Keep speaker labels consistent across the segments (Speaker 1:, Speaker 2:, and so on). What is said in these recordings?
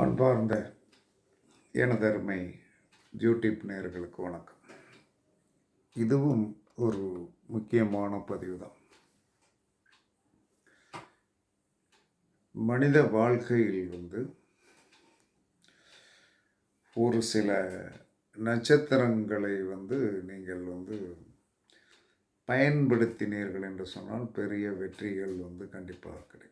Speaker 1: அன்பார்ந்த எனதருமை யூடியூப் நேர்களுக்கு வணக்கம். இதுவும் ஒரு முக்கியமான பதிவு தான் மனித வாழ்க்கையில் வந்து ஒரு சில நட்சத்திரங்களை வந்து நீங்கள் வந்து பயன்படுத்தினீர்கள் என்று சொன்னால் பெரிய வெற்றிகள் வந்து கண்டிப்பாக கிடைக்கும்.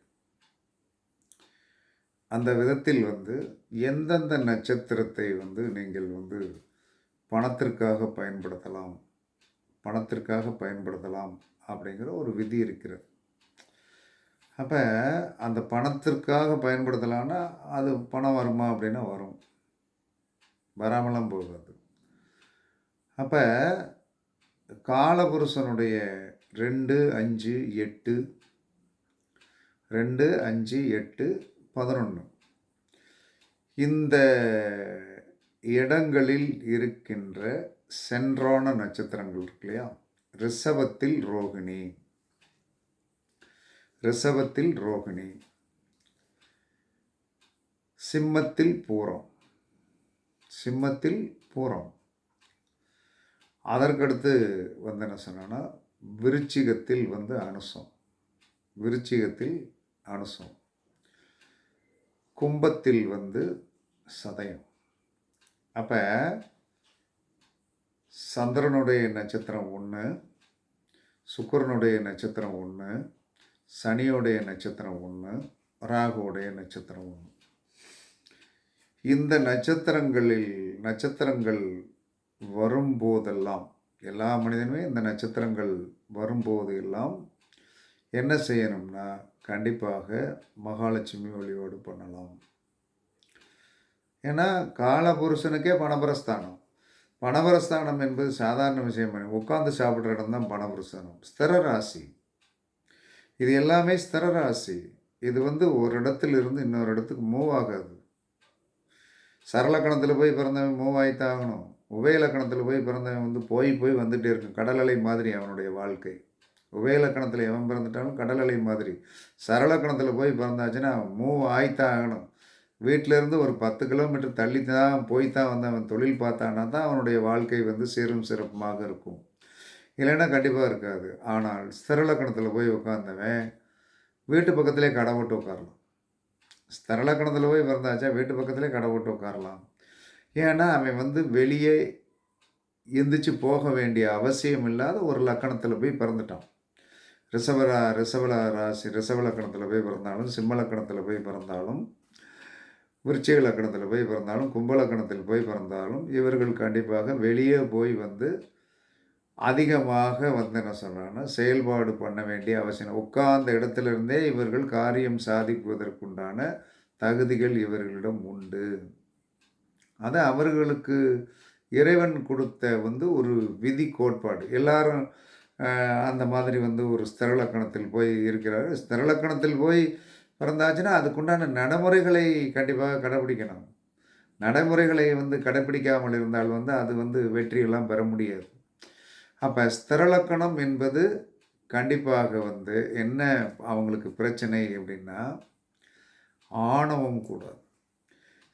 Speaker 1: அந்த விதத்தில் வந்து எந்தெந்த நட்சத்திரத்தை வந்து நீங்கள் வந்து பணத்திற்காக பயன்படுத்தலாம் பணத்திற்காக பயன்படுத்தலாம் அப்படிங்கிற ஒரு விதி இருக்கிறது. அப்போ அந்த பணத்திற்காக பயன்படுத்தலாம்னா அது பணம் வருமா அப்படின்னா வரும். வராமலாம் போகாது. அப்போ காலபுருஷனுடைய ரெண்டு அஞ்சு எட்டு ரெண்டு அஞ்சு எட்டு பதினொன்று இந்த இடங்களில் இருக்கின்ற சென்றான நட்சத்திரங்கள் இருக்கு இல்லையா? ரிஷபத்தில் ரோகிணி. ரிஷபத்தில் ரோகிணி. சிம்மத்தில் பூரம். சிம்மத்தில் பூரம். அதற்கடுத்து வந்து என்ன சொன்னோன்னா விருச்சிகத்தில் வந்து அனுசம். விருச்சிகத்தில் அனுசம். கும்பத்தில் வந்து சதயம். அப்போ சந்திரனுடைய நட்சத்திரம் ஒன்று சுக்கரனுடைய நட்சத்திரம் ஒன்று சனியோடைய நட்சத்திரம் ஒன்று ராகுடைய நட்சத்திரம் ஒன்று இந்த நட்சத்திரங்களில் நட்சத்திரங்கள் வரும்போதெல்லாம் எல்லா மனிதனுமே இந்த நட்சத்திரங்கள் வரும்போது எல்லாம் என்ன செய்யணும்னா கண்டிப்பாக மகாலட்சுமி வழிபாடு பண்ணலாம். ஏன்னா காலபுருஷனுக்கே பணபரஸ்தானம் பணபரஸ்தானம் என்பது சாதாரண விஷயம் உட்காந்து சாப்பிட்ற இடம் தான் பணபுருஷனம் ஸ்திர ராசி. இது எல்லாமே ஸ்திர ராசி. இது வந்து ஒரு இடத்துல இருந்து இன்னொரு இடத்துக்கு மூவ் ஆகாது. சரளக்கணத்தில் போய் பிறந்தவன் மூவ் ஆகித்தான் ஆகணும். உபயலக்கணத்தில் போய் பிறந்தவன் வந்து போய் போய் வந்துகிட்டே இருக்கும் கடல் அலை மாதிரி அவனுடைய வாழ்க்கை. உபயலக்கணத்தில் எவன் பிறந்துட்டாலும் கடல் அலை மாதிரி. சரளக்கணத்தில் போய் பிறந்தாச்சுன்னா மூவ் ஆகணும். வீட்டிலேருந்து ஒரு பத்து கிலோமீட்டர் தள்ளி தான் போய் தான் வந்து அவன் தொழில் பார்த்தானா தான் அவனுடைய வாழ்க்கை வந்து சீரும் சிறப்புமாக இருக்கும். இல்லைன்னா கண்டிப்பாக இருக்காது. ஆனால் ஸ்திரலக்கணத்தில் போய் உட்காந்தவன் வீட்டு பக்கத்திலே கடை போட்டு உட்காரலாம் ஸ்திரலக்கணத்தில் போய் பிறந்தாச்சா வீட்டு பக்கத்திலே கடை போட்டு உட்காரலாம் ஏன்னா அவன் வந்து வெளியே எந்திரிச்சு போக வேண்டிய அவசியம் இல்லாத ஒரு லக்கணத்தில் போய் பிறந்துட்டான். ரிசவரா ரிசவல ராசி ரிசவ லக்கணத்தில் போய் பிறந்தாலும் சிம்ம லக்கணத்தில் போய் பிறந்தாலும் விருச்சிக லக்கணத்தில் போய் பிறந்தாலும் கும்ப லக்கணத்தில் போய் பிறந்தாலும் இவர்கள் கண்டிப்பாக வெளியே போய் வந்து அதிகமாக வந்து என்ன சொன்னாங்கன்னா செயல்பாடு பண்ண வேண்டிய அவசியம். உட்கார்ந்த இடத்துல இருந்தே இவர்கள் காரியம் சாதிப்பதற்குண்டான தகுதிகள் இவர்களிடம் உண்டு. அது அவர்களுக்கு இறைவன் கொடுத்த வந்து ஒரு விதி கோட்பாடு. எல்லாரும் அந்த மாதிரி வந்து ஒரு ஸ்திரலக்கணத்தில் போய் இருக்கிறார். ஸ்திரலக்கணத்தில் போய் பிறந்தாச்சுன்னா அதுக்குண்டான நடைமுறைகளை கண்டிப்பாக கடைப்பிடிக்கணும். நடைமுறைகளை வந்து கடைப்பிடிக்காமல் இருந்தால் வந்து அது வந்து வெற்றியெல்லாம் பெற முடியாது. அப்போ ஸ்திரலக்கணம் என்பது கண்டிப்பாக வந்து என்ன அவங்களுக்கு பிரச்சனை அப்படின்னா ஆணவம் கூடாது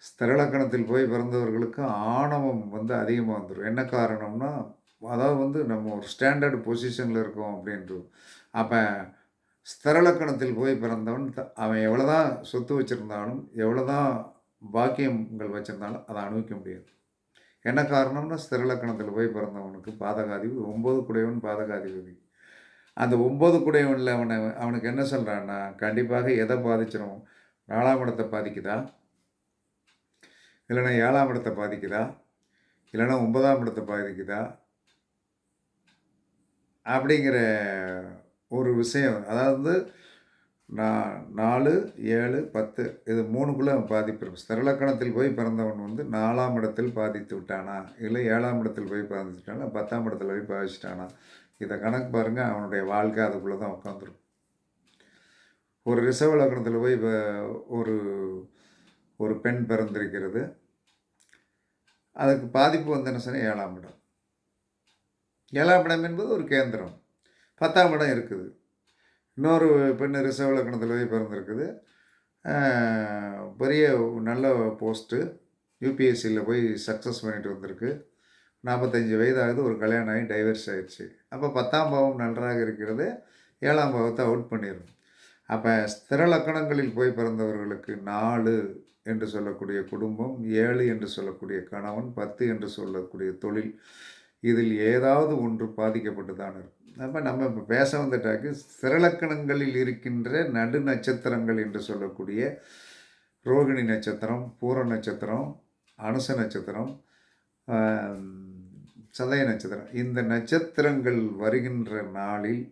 Speaker 1: ஸ்திரலக்கணத்தில் போய் பிறந்தவர்களுக்கு ஆணவம் வந்து அதிகமாக வந்துடும் என்ன காரணம்னா அதாவது வந்து நம்ம ஒரு ஸ்டாண்டர்டு பொசிஷனில் இருக்கோம் அப்படின்றது அப்போ ஸ்திரலக்கணத்தில் போய் பிறந்தவன் த- அவன் எவ்வளோதான் சொத்து வச்சுருந்தாலும் எவ்வளோதான் பாக்கியங்கள் வச்சுருந்தாலும் அதை அனுபவிக்க முடியாது. என்ன காரணம்னா ஸ்திரலக்கணத்தில் போய் பிறந்தவனுக்கு பாதகாதிபதி ஒம்பது குடையவன் பாதகாதிபதி. அந்த ஒம்பது குடையவனில் அவனை அவனுக்கு என்ன சொல்கிறான்னா கண்டிப்பாக எதை பாதிச்சிடும் நாலாம் இடத்தை பாதிக்குதா? இல்லைன்னா ஏழாம் இடத்தை பாதிக்குதா? இல்லைன்னா ஒன்பதாம் இடத்தை பாதிக்குதா? அப்படிங்கிற ஒரு விஷயம். அதாவது நான் நாலு ஏழு பத்து இது மூணுக்குள்ளே பாதிப்பு இருக்கும் ஸ்திரலக்கணத்தில் போய் பிறந்தவன் வந்து நாலாம் இடத்தில் பாதித்து விட்டானா? இல்லை ஏழாம் இடத்தில் போய் பாதிச்சுட்டானா பத்தாம் இடத்துல போய் பாதிச்சிட்டானா? இதை கணக்கு பாருங்கள் அவனுடைய வாழ்க்கை அதுக்குள்ளே தான் உட்காந்துரும் ஒரு ரிசர்வ் லக்கணத்தில் போய் இப்போ ஒரு ஒரு பெண் பிறந்திருக்கிறது. அதுக்கு பாதிப்பு வந்து என்ன சொன்னால் ஏழாம் இடம். ஏழாம் இடம் என்பது ஒரு கேந்திரம். பத்தாம் இடம் இருக்குது. இன்னொரு பெண் ரிசர்வ் லக்கணத்தில் போய் பிறந்திருக்குது. பெரிய நல்ல போஸ்ட்டு யூபிஎஸ்சியில் போய் சக்ஸஸ் பண்ணிட்டு வந்திருக்கு. நாற்பத்தஞ்சு வயதாகுது ஒரு கல்யாணம் ஆகி டைவர்ஸ் ஆகிடுச்சு அப்போ பத்தாம் பாவம் நன்றாக இருக்கிறது. ஏழாம் பாவத்தை அவுட் பண்ணிடும் அப்போ ஸ்திர லக்கணங்களில் போய் பிறந்தவர்களுக்கு நாலு என்று சொல்லக்கூடிய குடும்பம் ஏழு என்று சொல்லக்கூடிய கணவன் பத்து என்று சொல்லக்கூடிய தொழில் இதில் ஏதாவது ஒன்று பாதிக்கப்பட்டு தான் இருக்கும். அப்போ நம்ம இப்போ பேச வந்துட்டாக்கு சிறலக்கணங்களில் இருக்கின்ற நடு நட்சத்திரங்கள் என்று சொல்லக்கூடிய ரோகிணி நட்சத்திரம் பூர நட்சத்திரம் அனுச நட்சத்திரம் சதய நட்சத்திரம். இந்த நட்சத்திரங்கள் வருகின்ற நாளில்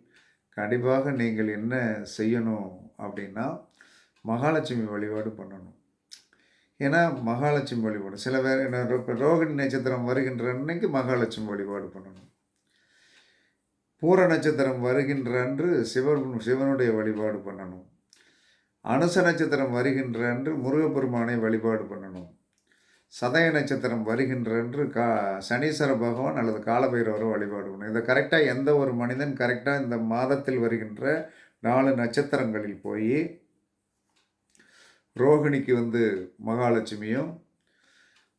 Speaker 1: கண்டிப்பாக நீங்கள் என்ன செய்யணும் அப்படின்னா மகாலட்சுமி வழிபாடு பண்ணணும். ஏன்னா மகாலட்சுமி வழிபாடு. சில பேர் இப்போ ரோகிணி நட்சத்திரம் வருகின்ற அன்னைக்கு மகாலட்சுமி வழிபாடு பண்ணணும். பூர நட்சத்திரம் வருகின்ற அன்று சிவன் சிவனுடைய வழிபாடு பண்ணணும். அனுச நட்சத்திரம் வருகின்ற அன்று முருகப்பெருமானை வழிபாடு பண்ணணும். சதய நட்சத்திரம் வருகின்ற அன்று கா சனீஸ்வர பகவான் அல்லது காலபைரவரை வழிபாடு பண்ணணும். இதை கரெக்டாக எந்த ஒரு மனிதன் கரெக்டாக இந்த மாதத்தில் வருகின்ற நாலு நட்சத்திரங்களில் போய் ரோகிணிக்கு வந்து மகாலட்சுமியும்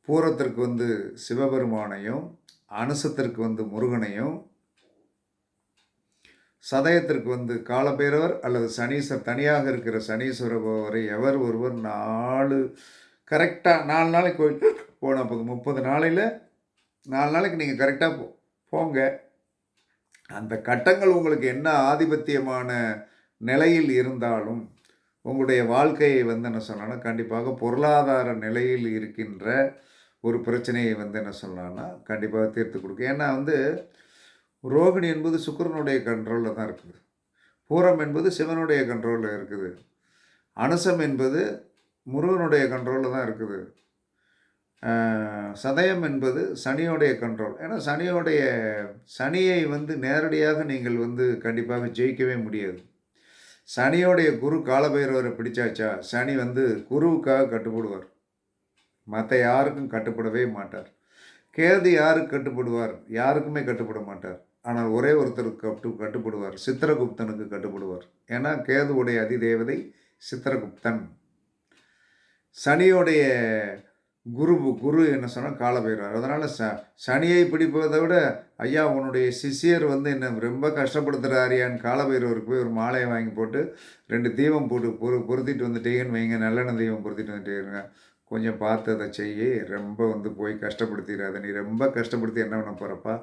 Speaker 1: பூரத்திற்கு வந்து சிவபெருமானையும் அனுசத்திற்கு வந்து முருகனையும் சதயத்திற்கு வந்து காலபைரவர் அல்லது சனீஸ்வர் தனியாக இருக்கிற சனீஸ்வர பகவரை எவர் ஒருவர் நாலு கரெக்டாக நாலு நாளைக்கு கோயில் போனால் போதும். முப்பது நாளையில் நாலு நாளைக்கு நீங்கள் கரெக்டாக போ போங்க. அந்த கட்டங்கள் உங்களுக்கு என்ன ஆதிபத்தியமான நிலையில் இருந்தாலும் உங்களுடைய வாழ்க்கையை வந்து என்ன சொல்லலாம்னா கண்டிப்பாக பொருளாதார நிலையில் இருக்கின்ற ஒரு பிரச்சனையை வந்து என்ன சொல்லலாம்னா கண்டிப்பாக தீர்த்து கொடுக்கும். ஏன்னா வந்து ரோகிணி என்பது சுக்கரனுடைய கண்ட்ரோலில் தான் இருக்குது. பூரம் என்பது சிவனுடைய கண்ட்ரோலில் இருக்குது. அனுசம் என்பது முருகனுடைய கண்ட்ரோலில் தான் இருக்குது. சதயம் என்பது சனியோடைய கண்ட்ரோல் ஏன்னா சனியோடைய சனியை வந்து நேரடியாக நீங்கள் வந்து கண்டிப்பாக ஜெயிக்கவே முடியாது. சனியோடைய குரு காலபைரவரை பிடிச்சாச்சா சனி வந்து குருவுக்காக கட்டுப்படுவார். மற்ற யாருக்கும் கட்டுப்படவே மாட்டார். கேது யாருக்கு கட்டுப்படுவார்? யாருக்குமே கட்டுப்பட மாட்டார். ஆனால் ஒரே ஒருத்தருக்கு கட்டு கட்டுப்படுவார். சித்திரகுப்தனுக்கு கட்டுப்படுவார். ஏன்னா கேதுவுடைய அதிதேவதை சித்திரகுப்தன். சனியோடைய குரு குரு என்ன சொன்னால் காலபைரவர். அதனால் ச சனியை பிடிப்பதை விட ஐயா உன்னுடைய சிஷியர் வந்து என்ன ரொம்ப கஷ்டப்படுத்துகிறாரியான்னு காலபைரவருக்கு போய் ஒரு மாலையை வாங்கி போட்டு ரெண்டு தீபம் போட்டு பொரு பொருத்திட்டு வந்துட்டீங்கன்னு வைங்க நல்லெண்ணெய் தீபம் பொருத்திட்டு வந்துட்டீங்க கொஞ்சம் பார்த்து அதை செய்ய ரொம்ப வந்து போய் கஷ்டப்படுத்திடாத நீ ரொம்ப கஷ்டப்படுத்தி என்ன பண்ண போகிறப்பா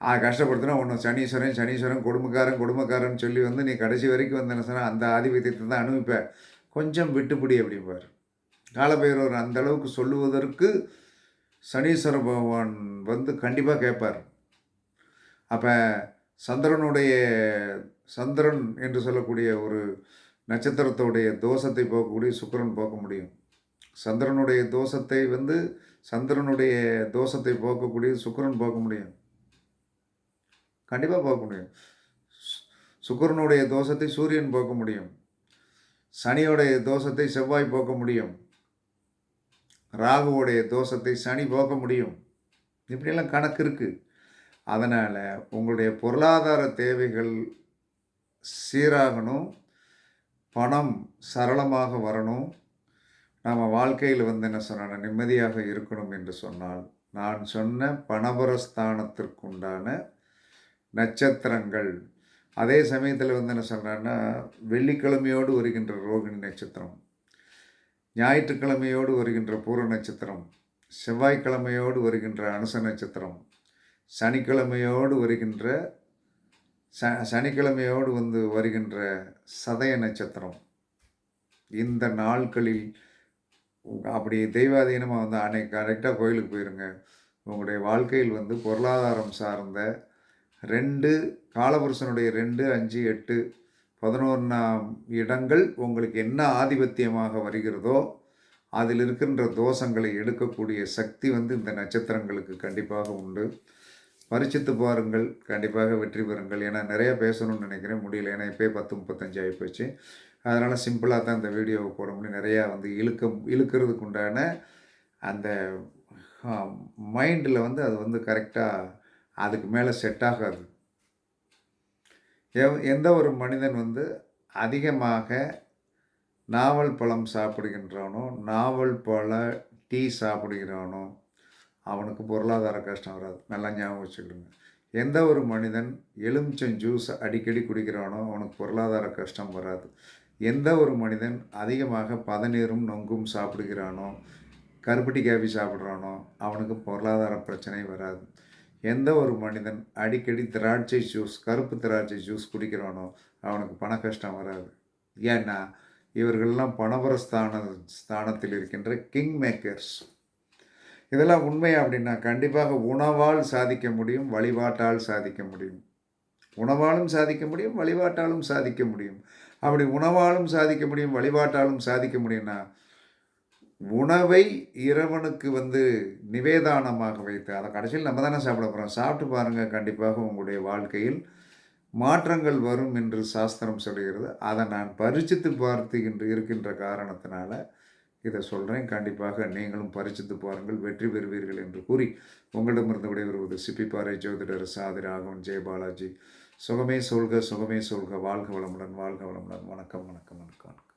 Speaker 1: ஆ கஷ்டப்படுத்தினா ஒன்று சனீஸ்வரன் சனீஸ்வரன் கொடுமைக்காரன் கொடுமைக்காரன் சொல்லி வந்து நீ கடைசி வரைக்கும் வந்து என்ன சொன்னால் அந்த ஆதிபத்தியத்தை தான் அனுப்பிப்பேன் கொஞ்சம் விட்டுப்பிடி அப்படிம்பார். காலபைரவர் அந்த அளவுக்கு சொல்லுவதற்கு சனீஸ்வர பகவான் வந்து கண்டிப்பாக கேட்பார். அப்போ சந்திரனுடைய சந்திரன் என்று சொல்லக்கூடிய ஒரு நட்சத்திரத்தோடைய தோஷத்தை போக்கக்கூடிய சுக்கரன் போக்க முடியும். சந்திரனுடைய தோஷத்தை வந்து சந்திரனுடைய தோஷத்தை போக்கக்கூடிய சுக்கரன் போக்க முடியும். கண்டிப்பாக போக்க முடியும். சுக்கரனுடைய தோஷத்தை சூரியன் போக்க முடியும். சனியோடைய தோஷத்தை செவ்வாய் போக்க முடியும். ராகுவோடைய தோஷத்தை சனி போக்க முடியும். இப்படியெல்லாம் கணக்கு இருக்குது அதனால் உங்களுடைய பொருளாதார தேவைகள் சீராகணும். பணம் சரளமாக வரணும். நம்ம வாழ்க்கையில் வந்து என்ன சொன்னால் நிம்மதியாக இருக்கணும் என்று சொன்னால் நான் சொன்ன பணபரஸ்தானத்திற்குண்டான நட்சத்திரங்கள். அதே சமயத்தில் வந்து என்ன சொல்கிறேன்னா வெள்ளிக்கிழமையோடு வருகின்ற ரோகிணி நட்சத்திரம். ஞாயிற்றுக்கிழமையோடு வருகின்ற பூர நட்சத்திரம் செவ்வாய்க்கிழமையோடு வருகின்ற அனுச நட்சத்திரம் சனிக்கிழமையோடு வருகின்ற ச சனிக்கிழமையோடு வந்து வருகின்ற சதய நட்சத்திரம். இந்த நாட்களில் அப்படி தெய்வாதீனமாக வந்து அன்னைக்கு கரெக்டாக கோயிலுக்கு போயிருங்க. உங்களுடைய வாழ்க்கையில் வந்து பொருளாதாரம் சார்ந்த ரெண்டு காலபுருஷனுடைய ரெண்டு அஞ்சு எட்டு பதினொன்றாம் இடங்கள் உங்களுக்கு என்ன ஆதிபத்தியமாக வருகிறதோ அதில் இருக்கின்ற தோஷங்களை எடுக்கக்கூடிய சக்தி வந்து இந்த நட்சத்திரங்களுக்கு கண்டிப்பாக உண்டு. பரிச்சித்து பாருங்கள் கண்டிப்பாக வெற்றி பெறுங்கள். ஏன்னா நிறையா பேசணும்னு நினைக்கிறேன் முடியல. ஏன்னா இப்போ பத்து முப்பத்தஞ்சு ஆகிப்போச்சு அதனால் சிம்பிளாக தான் இந்த வீடியோவை போட முடியும். நிறையா வந்து இழுக்க இழுக்கிறதுக்கு உண்டான அந்த மைண்டில் வந்து அது வந்து கரெக்டாக அதுக்கு மேலே செட் ஆகாது. எந்த ஒரு மனிதன் வந்து அதிகமாக நாவல் பழம் சாப்பிடுகின்றவனோ நாவல் பழ டீ சாப்பிடுகிறவனோ அவனுக்கு பொருளாதார கஷ்டம் வராது. நல்லா ஞாபகம் வச்சுக்கிடுங்க. எந்த ஒரு மனிதன் எலுமிச்சம் ஜூஸ் அடிக்கடி குடிக்கிறானோ அவனுக்கு பொருளாதார கஷ்டம் வராது. எந்த ஒரு மனிதன் அதிகமாக பதநீரும் நொங்கும் சாப்பிடுகிறானோ கருப்பட்டி காபி சாப்பிட்றானோ அவனுக்கு பொருளாதார பிரச்சனை வராது. எந்த ஒரு மனிதன் அடிக்கடி திராட்சை ஜூஸ் கருப்பு திராட்சை ஜூஸ் குடிக்கிறானோ அவனுக்கு பண கஷ்டம் வராது. ஏன்னா இவர்கள்லாம் பணபரஸ்தான ஸ்தானத்தில் இருக்கின்ற கிங் மேக்கர்ஸ் இதெல்லாம் உண்மை அப்படின்னா கண்டிப்பாக உணவால் சாதிக்க முடியும் வழிபாட்டால் சாதிக்க முடியும். உணவாலும் சாதிக்க முடியும் வழிபாட்டாலும் சாதிக்க முடியும். அப்படி உணவாலும் சாதிக்க முடியும் வழிபாட்டாலும் சாதிக்க முடியும்னா உணவை இறைவனுக்கு வந்து நிவேதானமாக வைத்து அதை கடைசியில் நம்ம தானே சாப்பிட போகிறோம் சாப்பிட்டு பாருங்கள் கண்டிப்பாக உங்களுடைய வாழ்க்கையில் மாற்றங்கள் வரும் என்று சாஸ்திரம் சொல்கிறது அதை நான் பரிச்சித்து பார்த்துகின்ற இருக்கின்ற காரணத்தினால இதை சொல்கிறேன் கண்டிப்பாக நீங்களும் பரிச்சித்து பாருங்கள் வெற்றி பெறுவீர்கள் என்று கூறி உங்களிடமிருந்து விடைபெறுவது சிப்பிப்பாறை ஜோதிடர் சாதி ராகவன் ஜெயபாலாஜி சுகமே சொல்க சுகமே சொல்க வாழ்க வளமுடன் வாழ்க வளமுடன். வணக்கம் வணக்கம் வணக்கம் வணக்கம்.